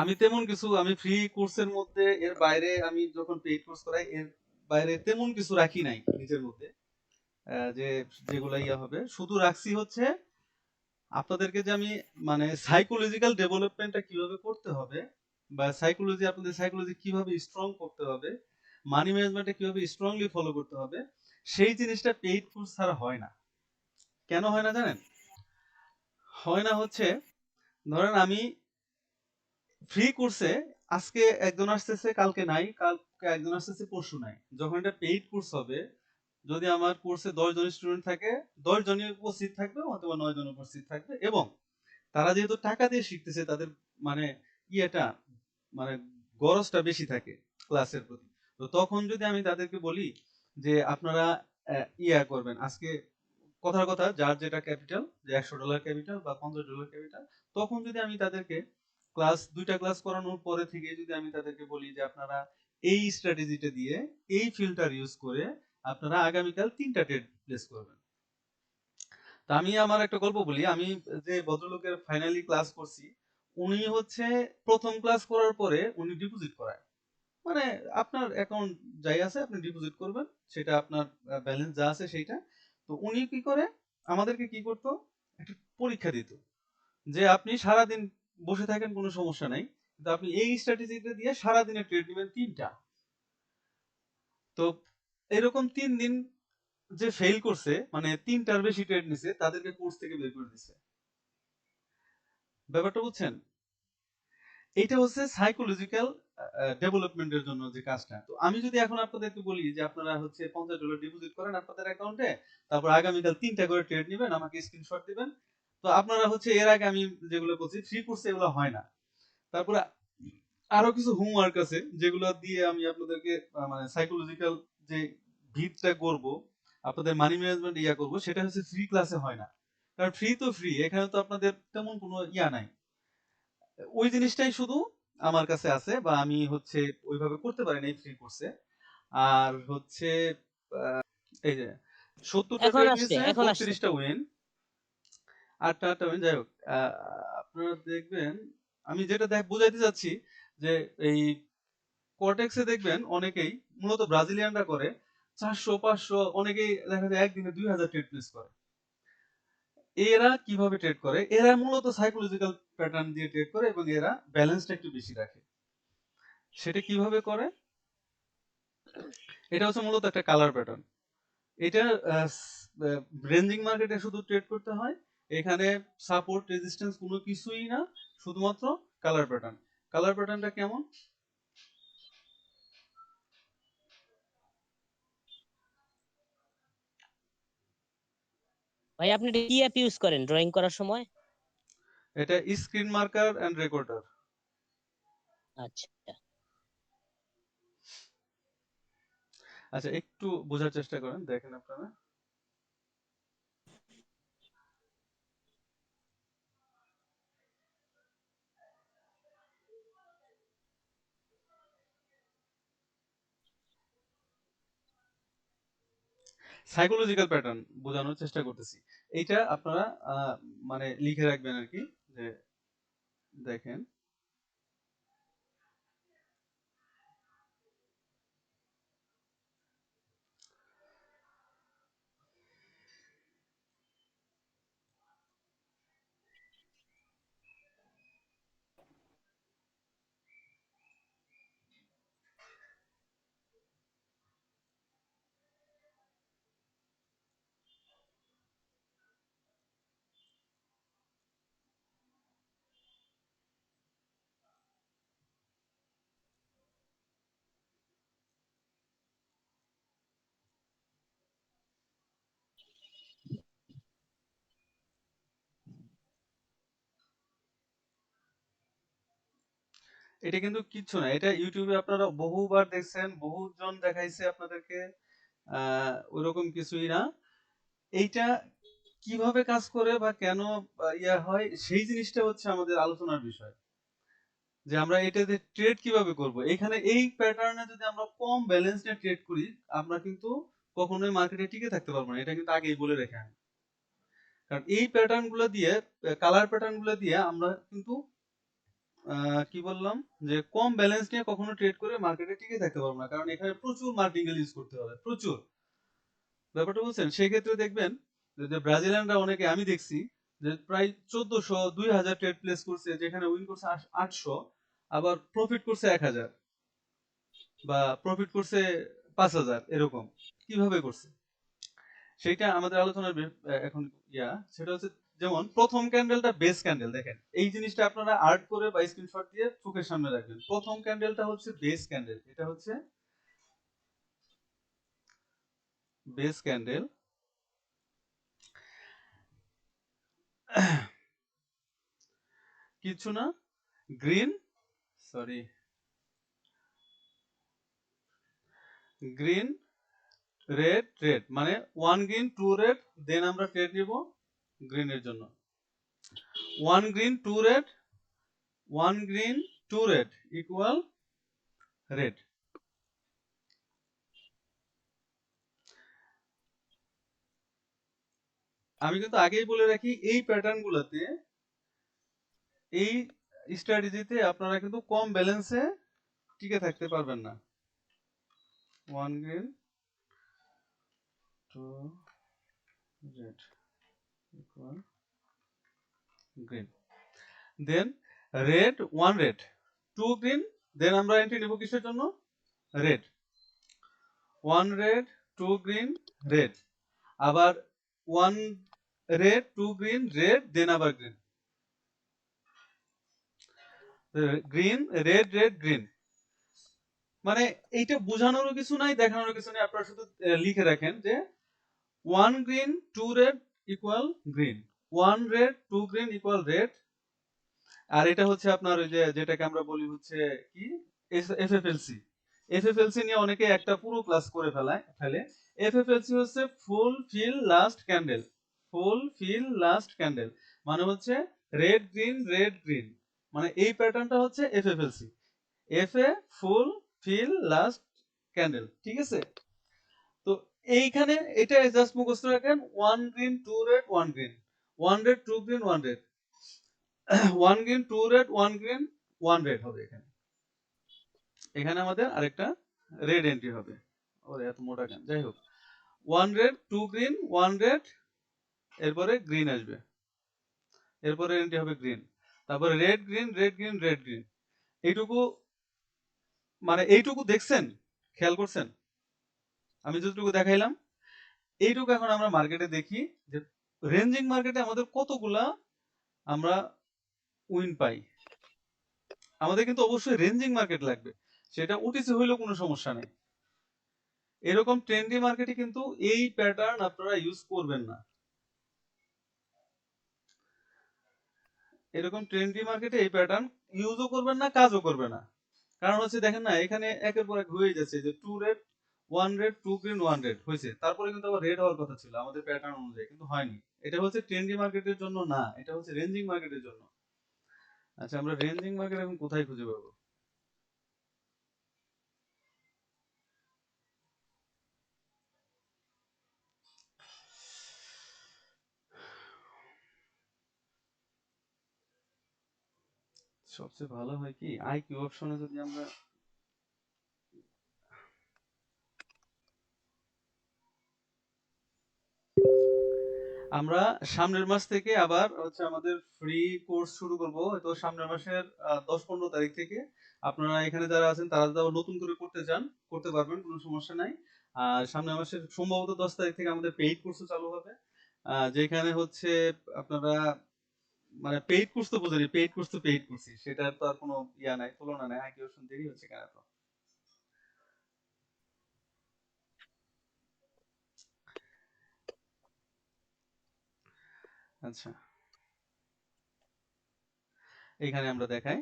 আমি তেমন কিছু, আমি ফ্রি কোর্সের মধ্যে, এর বাইরে আমি যখন পেইড কোর্স করাই, এর বাইরে তেমন কিছু রাখি নাই নিজের মধ্যে। যে, যেগুলো ইয়া হবে। শুধু রাখছি হচ্ছে, আপনাদেরকে যে আমি মানে সাইকোলজিক্যাল ডেভেলপমেন্টটা কীভাবে করতে হবে বা সাইকোলজি আপনাদের সাইকোলজি কীভাবে স্ট্রং করতে হবে মানি ম্যানেজমেন্টে কীভাবে স্ট্রংলি ফলো করতে হবে, সেই জিনিসটা পেইড কোর্স ছাড়া হয় না। কেন হয় না জানেন? হয় না হচ্ছে, ধরেন আমি ফ্রি কোর্সে আজকে একজন আসতেছে, কালকে নাই, কালকে একজন আসতেছে, পরশু নাই। যখন এটা পেইড কোর্স হবে, যদি আমার কোর্সে দশ জন স্টুডেন্ট থাকে, দশ জনই উপস্থিত থাকবে অথবা নয় জন উপস্থিত থাকবে এবং তারা যেহেতু টাকা দিয়ে শিখতেছে, তাদের মানে ইয়েটা মানে গরজটা বেশি থাকে ক্লাসের প্রতি। তো তখন যদি আমি তাদেরকে বলি যে আপনারা ইয়া করবেন, আজকে কথার কথা, যার যেটা ক্যাপিটাল যে একশো ডলার ক্যাপিটাল বা পঞ্চাশ ডলার ক্যাপিটাল তখন যদি আমি তাদেরকে ক্লাস, দুইটা ক্লাস করানোর পরে থেকে যদি আমি তাদেরকে বলি যে আপনারা এই স্ট্র্যাটেজিটা দিয়ে এই ফিল্টার ইউজ করে আপনারা আগামীকাল তিনটা ট্রেড প্লেস করবেন। তা আমি আমার একটা গল্প বলি। আমি যে ভদ্রলোকের ফাইনালি ক্লাস করছি, উনি হচ্ছে প্রথম ক্লাস করার পরে উনি ডিপোজিট করায়। মানে আপনার অ্যাকাউন্ট যাই আছে, আপনি ডিপোজিট করবেন, সেটা আপনার ব্যালেন্স যা আছে সেইটা। তো উনি কি করে, আমাদেরকে কি করতো, একটা পরীক্ষা দিত যে আপনি সারাদিন বসে থাকেন, কোনো সমস্যা নাই। কিন্তু আপনি এই স্ট্র্যাটেজিটা দিয়ে সারাদিনে ট্রেড নেবেন তিনটা। তো এরকম তিন দিন যে ফেল করছে মানে তিনটার বেশি ট্রেড নিছে, তাদেরকে কোর্স থেকে বের করে দিছে। ব্যাপারটা বুঝছেন? এটা হচ্ছে সাইকোলজিক্যাল ডেভেলপমেন্টের জন্য যে কাজটা। তো আমি যদি এখন আপনাদেরকে বলি যে আপনারা হচ্ছে পঞ্চাশ ডলার ডিপোজিট করেন আপনাদের অ্যাকাউন্টে তারপর আগামীকাল তিনটা করে ট্রেড নেবেন, আমাকে স্ক্রিনশট দিবেন তো আপনারা হচ্ছে এর আগে আমি যেগুলো বলছি ফ্রি কোর্সে এগুলো হয় না। তারপরে আরও কিছু হোমওয়ার্ক আছে যেগুলো দিয়ে আমি আপনাদেরকে মানে সাইকোলজিক্যাল যে ভিতটা করব আপনাদের মানি ম্যানেজমেন্ট ইয়া করব সেটা হচ্ছে ফ্রি ক্লাসে হয় না। কারণ ফ্রি তো ফ্রি এখানে তো আপনাদের তেমন কোনো ইয়া নাই। ওই জিনিসটাই শুধু আমার কাছে আছে বা আমি হচ্ছে ওইভাবে করতে পারি না ফ্রি কোর্সে আর হচ্ছে এই যে সত্তরটা উইন আটটা আটটা যাই হোক আপনারা দেখবেন, আমি যেটা দেখ, বুঝাইতে চাচ্ছি যে এই কর্টেক্সে দেখবেন অনেকেই, মূলত ব্রাজিলিয়ানরা করে, চারশো, পাঁচশো, অনেকেই দেখা যায় একদিনে দুই হাজার ট্রেড প্লেস করে। এরা কীভাবে ট্রেড করে? এরা মূলত সাইকোলজিক্যাল প্যাটার্ন দিয়ে ট্রেড করে এবং এরা ব্যালেন্সটা একটু বেশি রাখে। সেটা কীভাবে করে? এটা হচ্ছে মূলত একটা কালার প্যাটার্ন এটা রেঞ্জিং মার্কেটে শুধু ট্রেড করতে হয় এখানে সাপোর্ট রেজিস্ট্যান্স কোনো কিছুই না শুধুমাত্র কালার প্যাটার্ন কালার প্যাটার্নটা কেমন? ভাই আপনি কি অ্যাপ ইউজ করেন ড্রয়িং করার সময়? এটা স্ক্রিন মার্কার এন্ড রেকর্ডার আচ্ছা। আচ্ছা একটু বোঝার চেষ্টা করেন দেখেন আপনারা। সাইকোলজিক্যাল প্যাটার্ন বোঝানোর চেষ্টা করতেছি। এইটা আপনারা মানে লিখে রাখবেন আর কি যে দেখেন এটা কিন্তু কিচ্ছু না। এটা ইউটিউবে আপনারা বহুবার দেখছেন, বহুজন দেখাইছে আপনাদেরকে। আহ ওইরকম কিছুই না। এইটা কীভাবে কাজ করে বা কেন ইয়া হয়, সেই জিনিসটা হচ্ছে আমাদের আলোচনার বিষয়। যে আমরা এটাতে ট্রেড কীভাবে করব? এখানে এই প্যাটার্নে যদি আমরা কম ব্যালেন্স নিয়ে ট্রেড করি, আমরা কিন্তু কখনোই মার্কেটে টিকে থাকতে পারব না। এটা কিন্তু আগেই বলে রেখে আমি কারণ এই প্যাটার্নগুলো দিয়ে কালার প্যাটার্নগুলো দিয়ে আমরা কিন্তু কি বললাম? যে কম ব্যালেন্স নিয়ে কখনো ট্রেড করে মার্কেটে টিকে থাকতে পারব না, কারণ এখানে প্রচুর মার্টিঙ্গেল ইউজ করতে হবে, প্রচুর। ব্যাপারটা বুঝছেন সেই ক্ষেত্রে দেখবেন যে ব্রাজিলিয়ানরা অনেকে আমি দেখছি যে প্রায় চোদ্দশো, দুই হাজার ট্রেড প্লেস করছে, যেখানে উইন করছে আটশো, আবার প্রফিট করছে এক হাজার বা প্রফিট করছে পাঁচ হাজার, এরকম। কীভাবে করছে? সেটা আমাদের আলোচনার এখন ইয়া, সেটা হচ্ছে যেমন প্রথম ক্যান্ডেলটা বেস ক্যান্ডেল দেখেন। এই জিনিসটা আপনারা আর্ট করে বা স্ক্রিনশট দিয়ে চোখের সামনে রাখবেন। প্রথম ক্যান্ডেলটা হচ্ছে বেস ক্যান্ডেল এটা হচ্ছে বেস ক্যান্ডেল কিছু না green sorry green red red মানে one green two red then আমরা ট্রেড নিব। গ্রিনের জন্য। One green two red one green two red equal red আমি কিন্তু আগেই বলে রাখি, এই প্যাটার্ন গুলোতে, এই স্ট্র্যাটেজিতে আপনারা কিন্তু কম ব্যালেন্সে টিকে থাকতে পারবেন না। One green two red equal green then red one red two green then আমরা এন্ট্রি নেব কিসের জন্য? Red one red two green red আবার one red two green red then আবার green green red red green মানে এইটা বোঝানোরও কিছু নাই দেখানোর কিছু নাই, আপনারা শুধু লিখে রাখেন যে one green two red equal green one red two green equal red আর এটা হচ্ছে আপনার ওই যে, যেটাকে আমরা বলি হচ্ছে কি? এফএফএলসি এফএফএলসি নিয়ে অনেকে একটা পুরো ক্লাস করে ফেলায়, ফেলে। এফএফএলসি হচ্ছে full fill last candle full fill last candle মানে হচ্ছে রেড গ্রিন রেড গ্রিন মানে এই প্যাটার্নটা হচ্ছে FFLC F A full fill last candle ঠিক আছে? এইখানে এটা জাস্ট মুখস্থ রাখেন one green two red one green one red two green one red one green two red one green one red হবে এখানে। এখানে আমাদের আরেকটা রেড এন্ট্রি হবে। ওরে, এত মোটা কেন? যাই হোক। One red two green one red এরপরে গ্রিন আসবে। এরপরে এন্ট্রি হবে গ্রিন তারপরে red green red green red green এইটুকু মানে এইটুকু দেখছেন? খেয়াল করছেন? আমি যতটুকু দেখাইলাম, এইটুকু এখন আমরা মার্কেটে দেখি যে রেঞ্জিং মার্কেটে আমাদের কতগুলা আমরা উইন পাই। আমাদের কিন্তু অবশ্যই রেঞ্জিং মার্কেট লাগবে। সেটা ওটিসি হইলেও কোনো সমস্যা নেই। এরকম ট্রেন্ডি মার্কেটে কিন্তু এই প্যাটার্ন আপনারা ইউজ করবেন না। এরকম ট্রেন্ডি মার্কেটে এই প্যাটার্ন ইউজও করবেন না, কাজও করবে না। কারণ হচ্ছে দেখেন না, এখানে একের পর এক হয়ে যাচ্ছে যে two red one red two green তারপরে কিন্তু আবার রেড হওয়ার কথা ছিল, আমাদের প্যাটার্ন অনুযায়ী, কিন্তু হয়নি। এটা হচ্ছে ট্রেন্ডি মার্কেটের জন্য না, এটা হচ্ছে রেঞ্জিং মার্কেটের জন্য। আচ্ছা আমরা রেঞ্জিং মার্কেট এখন কোথায় খুঁজে সবচেয়ে ভালো হয় কি? আই আইকিউ অপশনে যদি আমরা আমরা সামনের মাস থেকে আবার হচ্ছে আমাদের ফ্রি কোর্স শুরু করব। তো সামনের মাসের দশ পনেরো তারিখ থেকে আপনারা এখানে যারা আছেন, তারা যদি নতুন করে করতে চান, করতে পারবেন, কোনো সমস্যা নাই। আর সামনের মাসের সম্ভবত দশ তারিখ থেকে আমাদের পেইড কোর্সও চালু হবে। যেখানে হচ্ছে আপনারা মানে পেইড কোর্স তো বুঝেনি পেইড কোর্স তো পেইড কোর্সই সেটার তো আর কোনো ইয়া নাই, তুলনা নাই অপশন দেরি হচ্ছে কেন তো আচ্ছা। এখানে আমরা দেখাই।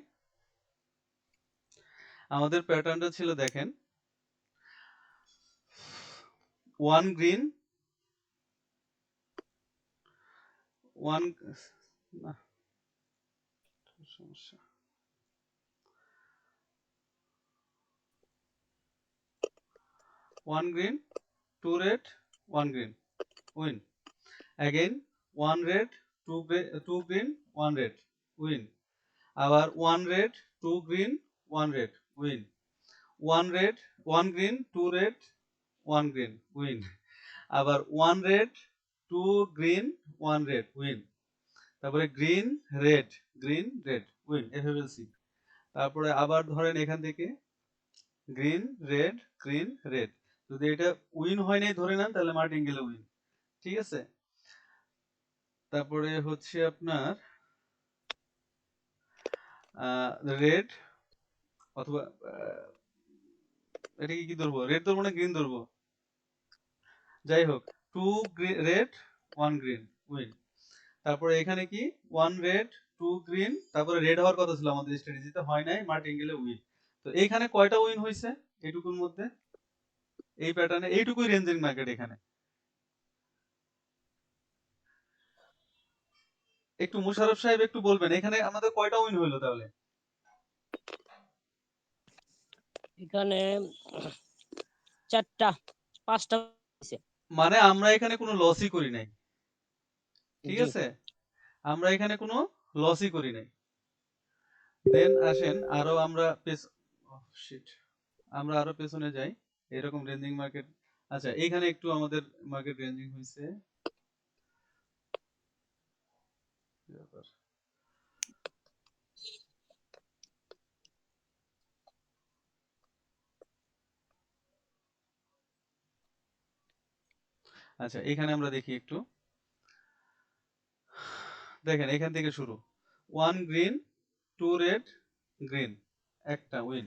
আমাদের প্যাটার্নটা ছিল দেখেন। ওয়ান গ্রিন ওয়ান না। সমস্যা। Two red one green win again one red two two green one red win আবার one red two green one red win one red one green two red one green win আবার one red two green one red win তারপরে green red green red win FFLC তারপরে আবার ধরেন এখান থেকে green red green red যদি এটা win হয় নাই ধরে নেন তাহলে মার্টিঙ্গেলে উইন ঠিক আছে? তারপরে হচ্ছে আপনার রেড অথবা এটা কি ধরবো? রেড ধরবো না গ্রিন ধরবো? যাই হোক two red one green win তারপরে এখানে কি? ওয়ান রেড টু গ্রিন তারপরে রেড হওয়ার কথা ছিল আমাদের স্ট্র্যাটেজিতে হয় নাই মার্টিঙ্গেলে উইন তো এইখানে কয়টা উইন হয়েছে এইটুকুর মধ্যে? এই প্যাটার্নে এইটুকুই রেঞ্জিং মার্কেট এখানে। একটু মুশারফ সাহেব একটু বলবেন এখানে আমাদের কয়টা উইন হইল তাহলে? এখানে চারটা পাঁচটা মানে আমরা এখানে কোনো লসই করি নাই। ঠিক আছে? আমরা এখানে কোনো লসই করি নাই। দেন আসেন আরও আমরা পেছ- oh, আমরা আরও পেছনে যাই। এরকম রেঞ্জিং মার্কেট আচ্ছা এখানে একটু আমাদের মার্কেট রেঞ্জিং হয়েছে কি ব্যাপার? আচ্ছা এখানে আমরা দেখি একটু। দেখেন, এখান থেকে শুরু। One green two red green একটা win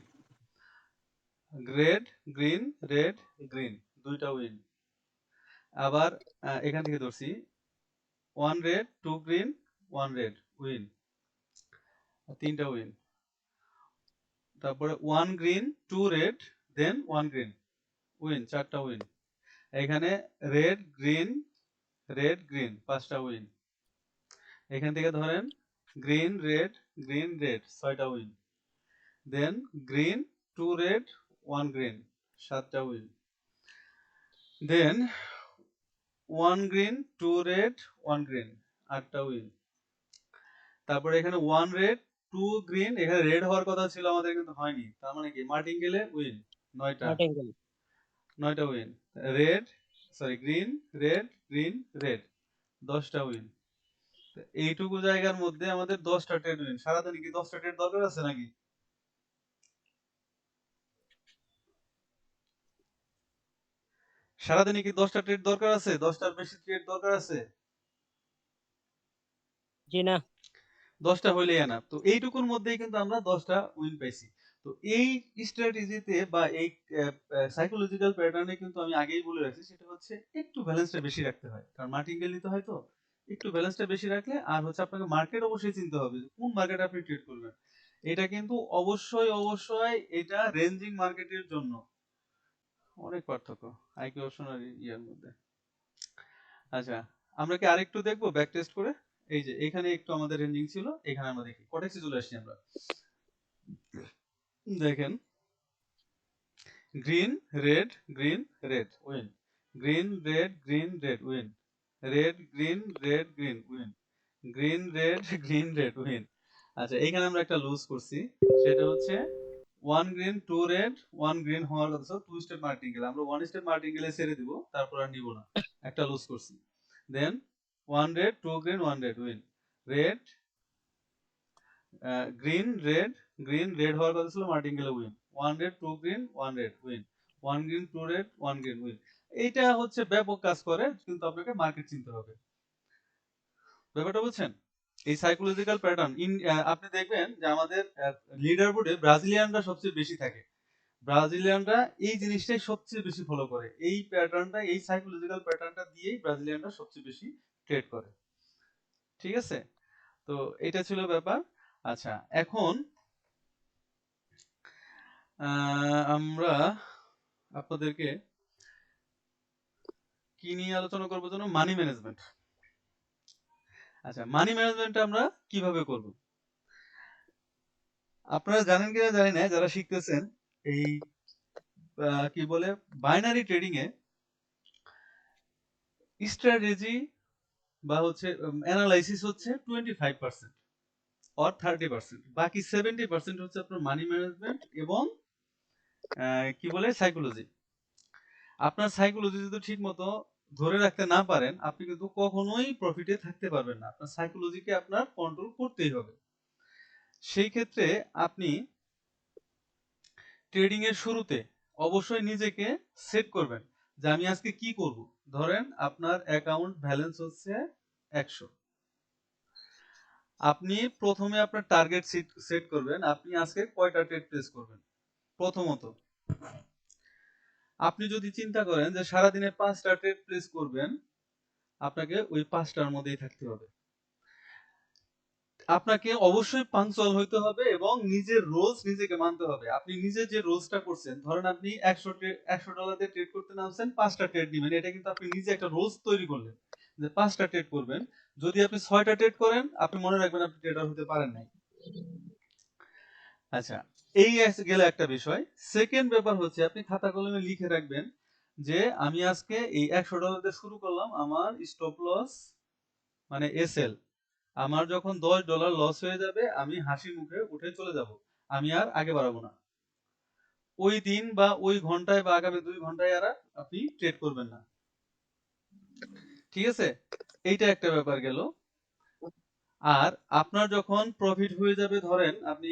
red green red green দুইটা উইন আবার এখান থেকে ধরছি। One red two green one red win তিনটা উইন তারপরে one green two red then one green win চারটা উইন এখানে রেড গ্রিন রেড গ্রিন পাঁচটা উইন এখান থেকে ধরেন গ্রিন রেড গ্রিন রেড ছয়টা win then green two red one green সাতটা win then one green two red one green আটটা win তারপরে এখানে ওয়ান রেড টু গ্রিন এখানে রেড হওয়ার কথা ছিল আমাদের কিন্তু হয়নি। তার মানে কি? মার্টিঙ্গেলে উইন নয়টা। নয়টা win red sorry green red green red দশটা উইন এইটুকু জায়গার মধ্যে আমাদের দশটা ট্রেড উইন সারাদিনে কি দশটা ট্রেড দরকার আছে নাকি? সারাদিনে কি দশটা ট্রেড দরকার আছে? দশটার বেশি ট্রেড দরকার আছে? জি না। দশটা হইলেই না তো এইটুকুর মধ্যেই কিন্তু আমরা দশটা উইন পাইছি। তো এই স্ট্র্যাটেজিতে বা এই সাইকোলজিক্যাল প্যাটার্নে কিন্তু আমি আগেই বলে রাখছি, সেটা হচ্ছে একটু ব্যালেন্সটা বেশি রাখতে হয়। কারণ মার্টিঙ্গেল নিতে হয় তো, একটু ব্যালেন্সটা বেশি রাখলে আর হচ্ছে আপনাকে মার্কেট অবশ্যই চিনতে হবে যে কোন মার্কেট আপনি ট্রেড করবেন। এটা কিন্তু অবশ্যই অবশ্যই এটা রেঞ্জিং মার্কেটের জন্য। অনেক পার্থক্য আইকিউ অপশন আর ইয়ার মধ্যে। আচ্ছা আমরা কি আরেকটু দেখব? ব্যাক টেস্ট করে? এই যে এখানে একটু আমাদের রেঞ্জিং ছিল, এখানে আমরা দেখি। কটেক্সে চলে আসছি আমরা? দেখেন। Green red green red win green red green red win red green red green win green red green red win আচ্ছা এখানে আমরা একটা লুজ করছি। সেটা হচ্ছে one green two red one green হওয়ার কথা। টু স্টেপ মার্টিঙ্গেল আমরা ওয়ান স্টেপ মার্টিঙ্গেলে ছেড়ে দিব, তারপর আর নিব না। একটা লুজ করছি। Then one red two green one red win red green red green red হওয়ার কথা ছিল মার্টিঙ্গেলে win one red two green one red win one green two red one green win এইটা হচ্ছে ব্যাপক কাজ করে, কিন্তু আপনাকে মার্কেট চিনতে হবে। ব্যাপারটা বুঝছেন? এই সাইকোলজিক্যাল প্যাটার্ন ইন আপনি দেখবেন যে আমাদের লিডার বোর্ডে ব্রাজিলিয়ানরা সবচেয়ে বেশি থাকে। ব্রাজিলিয়ানরা এই জিনিসটাই সবচেয়ে বেশি ফলো করে। এই প্যাটার্নটা এই সাইকোলজিক্যাল প্যাটার্নটা দিয়েই ব্রাজিলিয়ানরা সবচেয়ে বেশি ট্রেড করে। ঠিক আছে? তো এটা ছিল ব্যাপার। আচ্ছা এখন আমরা আপনাদেরকে কি নিয়ে আলোচনা করব যেন? মানি ম্যানেজমেন্ট আচ্ছা মানি ম্যানেজমেন্ট আমরা কীভাবে করব? আপনারা জানেন কিনা জানি না, যারা শিখতেছেন এই কি বলে বাইনারি ট্রেডিং এ স্ট্র্যাটেজি বা হচ্ছে অ্যানালাইসিস হচ্ছে twenty five percent or thirty percent বাকি সেভেন্টি পার্সেন্ট হচ্ছে আপনার মানি ম্যানেজমেন্ট এবং কি বলে সাইকোলজি আপনার সাইকোলজি যদি ঠিক মতো ধরে রাখতে না পারেন, আপনি কিন্তু কখনোই প্রফিটে থাকতে পারবেন না। আপনার সাইকোলজিকে আপনার কন্ট্রোল করতেই হবে। সেই ক্ষেত্রে আপনি ট্রেডিং এর শুরুতে অবশ্যই নিজেকে সেট করবেন যে আমি আজকে কি করব। ধরেন আপনার অ্যাকাউন্ট ব্যালেন্স হচ্ছে একশো। আপনি প্রথমে আপনার টার্গেট সেট করবেন। আপনি আজকে কয়টা ট্রেড প্লেস করবেন? প্রথমত, আপনি যদি চিন্তা করেন যে সারাদিনে পাঁচটা ট্রেড প্লেস করবেন, আপনাকে ওই পাঁচটার মধ্যেই থাকতে হবে। আপনাকে অবশ্যই পাঞ্চুয়াল হইতে হবে এবং নিজের রোলস নিজেকে মানতে হবে। আপনি নিজে যে রোলসটা করছেন, ধরেন আপনি একশো একশো ডলার দিয়ে ট্রেড করতে নামছেন, পাঁচটা ট্রেড নেবেন। এটা কিন্তু আপনি নিজে একটা রোলস তৈরি করলেন। যে পাঁচটা ট্রেড করবেন, যদি আপনি ছয়টা ট্রেড করেন, আপনি মনে রাখবেন আপনি ট্রেডার হতে পারেন নাই। আচ্ছা এই গেল একটা বিষয়। সেকেন্ড ব্যাপার হচ্ছে, আপনি খাতা কলমে লিখে রাখবেন যে, আমি আজকে এই একশো ডলার দিয়ে শুরু করলাম আমার স্টপ লস মানে এসএল আমার যখন দশ ডলার লস হয়ে যাবে, আমি হাসি মুখে উঠে চলে যাব। আমি আর আগে বাড়াবো না। ওই দিন বা ওই ঘন্টায় বা আগামী দুই ঘন্টায় আর আপনি ট্রেড করবেন না। ঠিক আছে? এইটা একটা ব্যাপার গেল। আর আপনার যখন প্রফিট হয়ে যাবে, ধরেন আপনি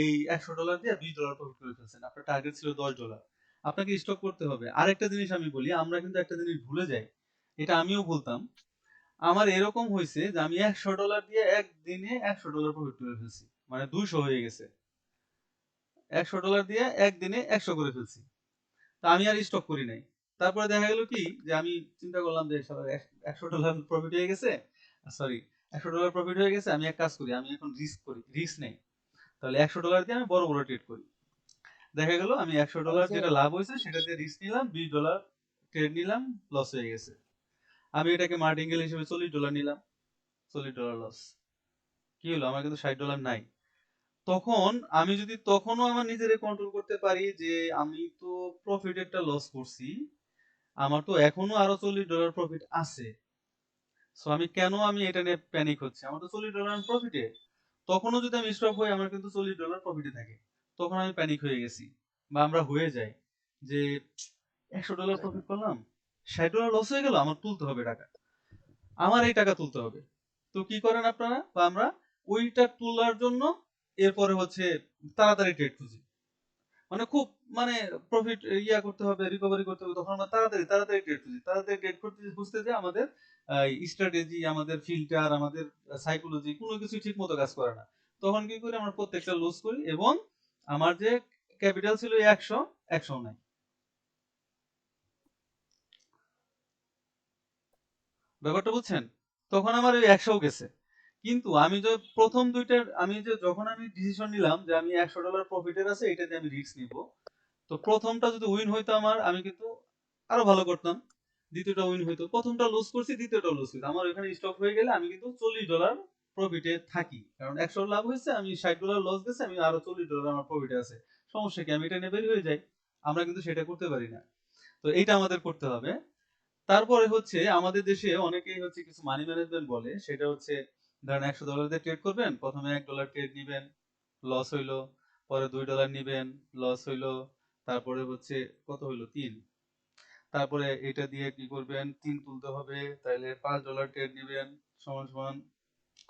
এই একশো ডলার দিয়ে বিশ ডলার প্রফিট করে ফেলছেন। আপনার টার্গেট ছিল দশ ডলার আপনাকে স্টক করতে হবে। আর একটা জিনিস আমি বলি, আমরা কিন্তু একটা জিনিস ভুলে যাই। এটা আমিও ভুলতাম আমার এরকম হয়েছে যে আমি একশো ডলার দিয়ে একদিনে একশো ডলার প্রফিট করে ফেলছি। মানে দুইশো হয়ে গেছে। একশো ডলার দিয়ে একদিনে একশো করে ফেলছি। তা আমি আর স্টক করি নাই। তারপরে দেখা গেল কি যে আমি চিন্তা করলাম যে একশো ডলার প্রফিট হয়ে গেছে। সরি একশো ডলার প্রফিট হয়ে গেছে আমি এক কাজ করি আমি এখন রিস্ক করি রিস্ক নেই। তাহলে একশো ডলার দিয়ে আমি বড় বড় ট্রেড করি। দেখা গেল আমি একশো ডলার যেটা লাভ হয়েছে সেটা দিয়ে রিস্ক নিলাম বিশ ডলার ট্রেড নিলাম লস হয়ে গেছে। আমি এটাকে মার্টিঙ্গেল হিসেবে চল্লিশ ডলার নিলাম চল্লিশ ডলার লস কি হলো? আমার কিন্তু ষাট ডলার নাই। তখন আমি যদি তখনও আমার নিজেরে কন্ট্রোল করতে পারি যে আমি তো প্রফিট একটা লস করছি আমার তো এখনও আরও চল্লিশ ডলার প্রফিট আছে। সো আমি কেন আমি এটা নিয়ে প্যানিক হচ্ছে? আমার তো চল্লিশ ডলার প্রফিটে তখনও যদি আমি স্টপ হই, আমার কিন্তু চল্লিশ ডলার প্রফিটে থাকে। তখন আমি প্যানিক হয়ে গেছি বা আমরা হয়ে যাই যে, একশো ডলার প্রফিট করলাম, ষাট ডলার লস হয়ে গেল, আমার তুলতে হবে টাকা। আমার এই টাকা তুলতে হবে। তো কি করেন আপনারা? বা আমরা ওইটা তোলার জন্য এরপরে হচ্ছে তাড়াতাড়ি ট্রেড খুঁজি। মানে খুব মানে প্রফিট ইয়া করতে হবে রিকভারি করতে হবে, তখন আমরা তাড়াতাড়ি তাড়াতাড়ি ট্রেড খুঁজি। তাড়াতাড়ি করতে খুঁজতে যে আমাদের স্ট্র্যাটেজি আমাদের ফিল্টার আমাদের সাইকোলজি কোনো কিছু ঠিক মতো কাজ করে না। তখন কি করি, আমরা প্রত্যেকটা লুজ করি এবং আমার যে ক্যাপিটাল ছিল একশো একশো নাই। ব্যাপারটা বুঝছেন? তখন আমার ওই একশো গেছে। কিন্তু আমি যে প্রথম দুইটার, আমি যে যখন আমি ডিসিশন নিলাম যে আমি একশো ডলার প্রফিটের আছে, এটাতে আমি রিস্ক নিব। তো প্রথমটা যদি উইন হইতো আমার, আমি কিন্তু আরও ভালো করতাম। দ্বিতীয়টা উইন হইতো। প্রথমটা লস করছি, দ্বিতীয়টা লস হইতো আমার ওইখানে স্টপ হয়ে গেলে আমি কিন্তু চল্লিশ ডলার প্রফিটে থাকি। কারণ একশো লাভ হয়েছে, আমি ষাট ডলার লস গেছে, আমি আরও চল্লিশ ডলার আমার প্রফিটে আছে। সমস্যা কি? আমি এটা নিয়ে হয়ে যাই। আমরা কিন্তু সেটা করতে পারি না। তো এইটা আমাদের করতে হবে। তারপরে হচ্ছে আমাদের দেশে অনেকেই হচ্ছে কিছু মানি ম্যানেজমেন্ট বলে। সেটা হচ্ছে ধরেন একশো ডলার দিয়ে ট্রেড করবেন, প্রথমে এক ডলার ট্রেড নিবেন লস হইল, পরে দুই ডলার নিবেন লস হইল, তারপরে হচ্ছে কত হইল? তিন। তারপরে এটা দিয়ে কি করবেন? তিন তুলতে হবে তাহলে পাঁচ ডলার ট্রেড নিবেন, সমান সমান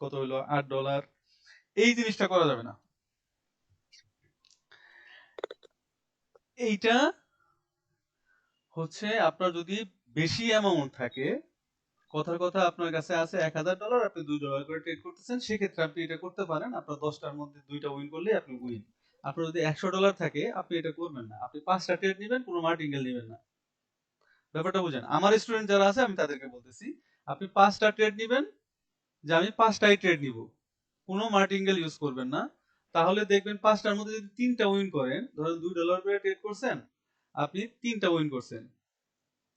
কত হইল? আট ডলার এই জিনিসটা করা যাবে না। এইটা হচ্ছে আপনার যদি বেশি অ্যামাউন্ট থাকে কথার কথা আপনার কাছে আছে এক হাজার ডলার আপনি দুই ডলার করে ট্রেড করতেছেন, সেক্ষেত্রে আপনি এটা করতে পারেন। আপনার দশটার মধ্যে দুইটা উইন করলে আপনি উইন আপনার যদি একশো ডলার থাকে, আপনি এটা করবেন না। আপনি পাঁচটা ট্রেড নেবেন, কোনো মার্টিঙ্গেল নেবেন না। ব্যাপারটা বুঝেন। আমার স্টুডেন্ট যারা আছে, আমি তাদেরকে বলতেছি, আপনি পাঁচটা ট্রেড নেবেন, যে আমি পাঁচটাই ট্রেড নিব। কোনো মার্টিঙ্গেল ইউজ করবেন না। তাহলে দেখবেন পাঁচটার মধ্যে যদি তিনটা উইন করেন, ধরেন দুই ডলার করে ট্রেড করছেন, আপনি তিনটা উইন করছেন।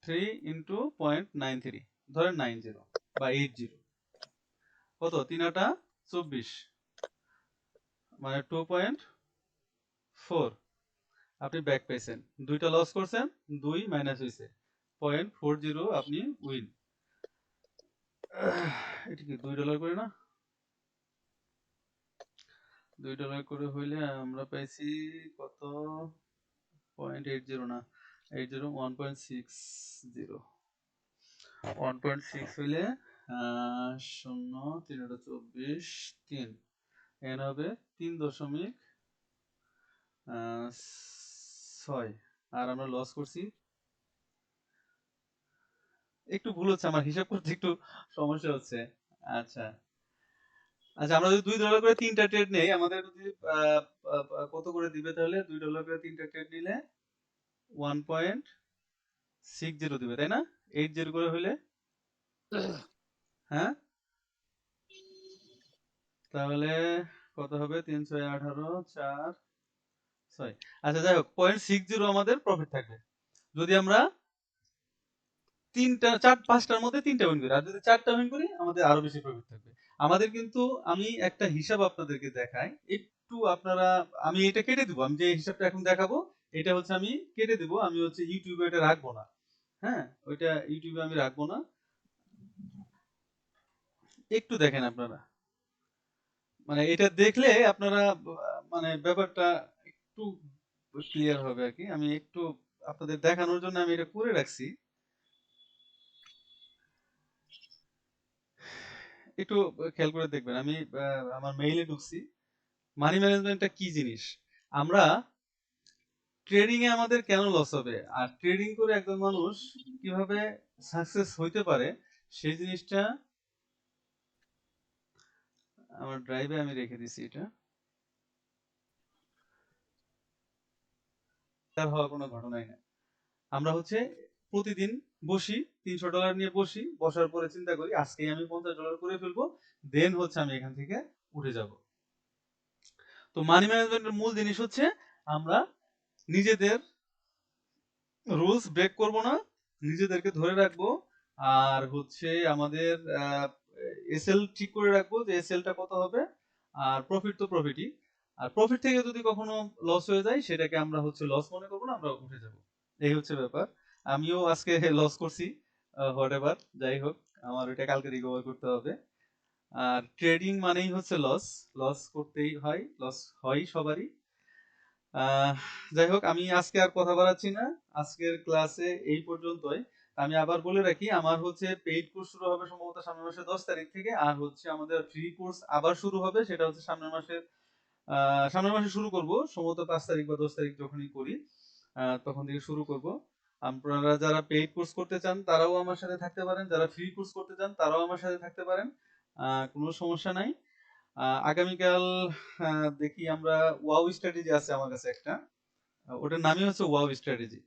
Three into point nine three ধরেন নাইন জিরো বা এইট জিরো কত? তিন আটা চব্বিশ। মানে টু পয়েন্ট ফোর আপনি ব্যাক পেয়েছেন দুইটা লস করছেন, দুই মাইনাস হয়েছে পয়েন্ট ফোর জিরো আপনি উইন এটা কি দুই ডলার করে না? দুই ডলার করে হইলে আমরা পাইছি কত? পয়েন্ট এইট জিরো না। Eight zero one point six zero one শূন্য, তিন চব্বিশ, তিন। এন হবে তিন দশমিক ছয়। আর আমরা লস করছি। একটু ভুল হচ্ছে, আমার হিসাব করতে একটু সমস্যা হচ্ছে। আচ্ছা। আচ্ছা আমরা যদি দুই ডলার করে তিনটা ট্রেড নেই, আমাদের যদি কত করে দিবে তাহলে? দুই ডলার করে তিনটা ট্রেড নিলে ওয়ান পয়েন্ট সিক্স জিরো দিবে, তাই না? এইট জিরো করে হইলে? হ্যাঁ? তাহলে কত হবে? তিন ছয় আঠারো, চার, ছয়। আচ্ছা যাই হোক পয়েন্ট সিক্স জিরো আমাদের প্রফিট থাকবে। যদি আমরা তিনটা, চার, পাঁচটার মধ্যে তিনটা উইন করি, আর যদি চারটা উইন করি, আমাদের আরও বেশি প্রফিট থাকবে। আমাদের কিন্তু, আমি একটা হিসাব আপনাদেরকে দেখাই, একটু আপনারা, আমি এটা কেটে দিব, আমি যে হিসাবটা এখন দেখাবো, এটা হচ্ছে আমি কেটে দিব, আমি হচ্ছে ইউটিউবে এটা রাখব না। হ্যাঁ ওইটা ইউটিউবে আমি রাখব না। একটু দেখেন আপনারা। মানে এটা দেখলে আপনারা মানে ব্যাপারটা একটু ক্লিয়ার হবে আর কি। আমি একটু আপনাদের দেখানোর জন্য আমি এটা করে রাখছি। একটু খেয়াল করে দেখবেন, আমি আমার মেইলে ঢুকছি। মানি ম্যানেজমেন্টটা কি জিনিস? আমরা ট্রেডিং এ আমাদের কেন লস হবে? আর ট্রেডিং করে একজন মানুষ কীভাবে সাকসেস হইতে পারে, সেই জিনিসটা আমার ড্রাইভে আমি রেখে দিছি এটা। তার হওয়ার কোনো ঘটনাই না আমরা হচ্ছে প্রতিদিন বসি, তিনশো ডলার নিয়ে বসি, বসার পরে চিন্তা করি আজকে আমি পঞ্চাশ ডলার করে ফেলব দেন হচ্ছে আমি এখান থেকে উঠে যাব। তো মানি ম্যানেজমেন্টের মূল জিনিস হচ্ছে আমরা নিজেদের রুলস ব্রেক করব না, নিজেদেরকে ধরে রাখব, আর হচ্ছে আমাদের এসএল ঠিক করে রাখব যে এসএলটা কত হবে, আর প্রফিট তো প্রফিটই আর প্রফিট থেকে যদি কখনো লস হয়ে যায়, সেটাকে আমরা হচ্ছে লস মনে করব না আমরা উঠে যাব। এই হচ্ছে ব্যাপার। আমিও আজকে লস করছি হোয়াট এভার যাই হোক, আমার ওইটা কালকে রিকভার করতে হবে। আর ট্রেডিং মানেই হচ্ছে লস লস করতেই হয় লস হয় সবারই। যাই হোক, আমি আজকে আর কথা বাড়াচ্ছি না। আজকের ক্লাসে এই পর্যন্তই। আমি আবার বলে রাখি, আমার হচ্ছে পেইড কোর্স শুরু হবে সম্ভবত সামনের মাসের দশ তারিখ থেকে, আর হচ্ছে আমাদের ফ্রি কোর্স আবার শুরু হবে, সেটা হচ্ছে সামনের মাসের সামনের মাসে শুরু করব। সম্ভবত পাঁচ তারিখ বা দশ তারিখ যখনই করি তখন থেকে শুরু করব। আপনারা যারা পেইড কোর্স করতে চান, তারাও আমার সাথে থাকতে পারেন। যারা ফ্রি কোর্স করতে চান, তারাও আমার সাথে থাকতে পারেন। কোনো সমস্যা নাই। আগামীকাল দেখি আমরা ওয়াও স্ট্র্যাটেজি আছে আমার কাছে একটা। ওটার নামই হচ্ছে ওয়াও স্ট্র্যাটেজি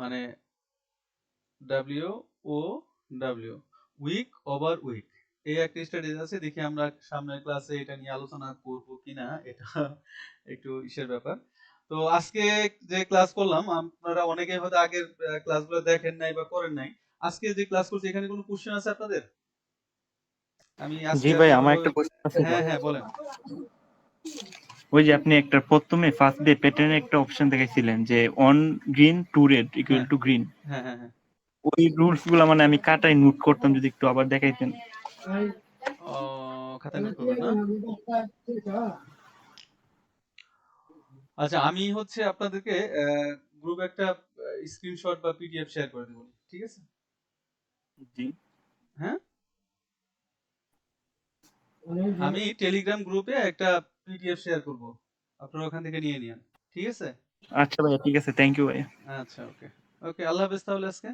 মানে W O W week over week এই একটা স্ট্র্যাটেজি আছে, দেখি আমরা সামনের ক্লাসে এটা নিয়ে আলোচনা করব কিনা, এটা একটু ইসের ব্যাপার। তো আজকে যে ক্লাস করলাম, আপনারা অনেকে হয়তো আগের ক্লাসগুলো দেখেন নাই বা করেন নাই। আজকে যে ক্লাস করছি, এখানে কোনো কোশ্চেন আছে আপনাদের? আমি জি ভাই আমার একটা কোশ্চেন আছে হ্যাঁ হ্যাঁ বলেন। ওই যে আপনি একটা প্রথমে ফার্স্ট ডে প্যাটার্নে একটা অপশন দেখাইছিলেন যে on green two red equal to green হ্যাঁ হ্যাঁ হ্যাঁ। ওই রুলসগুলো মানে আমি কাটাই নোট করতাম যদি একটু আবার দেখাইতেন। ও খাতা নোট করবেন না? আচ্ছা আমি হচ্ছে আপনাদেরকে গ্রুপ একটা স্ক্রিনশট বা পিডিএফ শেয়ার করে দেবো ঠিক আছে? জি। আমি টেলিগ্রাম গ্রুপে একটা পিডিএফ শেয়ার করব। আপনারা ওখান থেকে নিয়ে নিন। ঠিক আছে? আচ্ছা ভাইয়া ঠিক আছে। থ্যাংক ইউ ভাইয়া। আচ্ছা ওকে ওকে আল্লাহ হাফেজ তাহলে আজকে।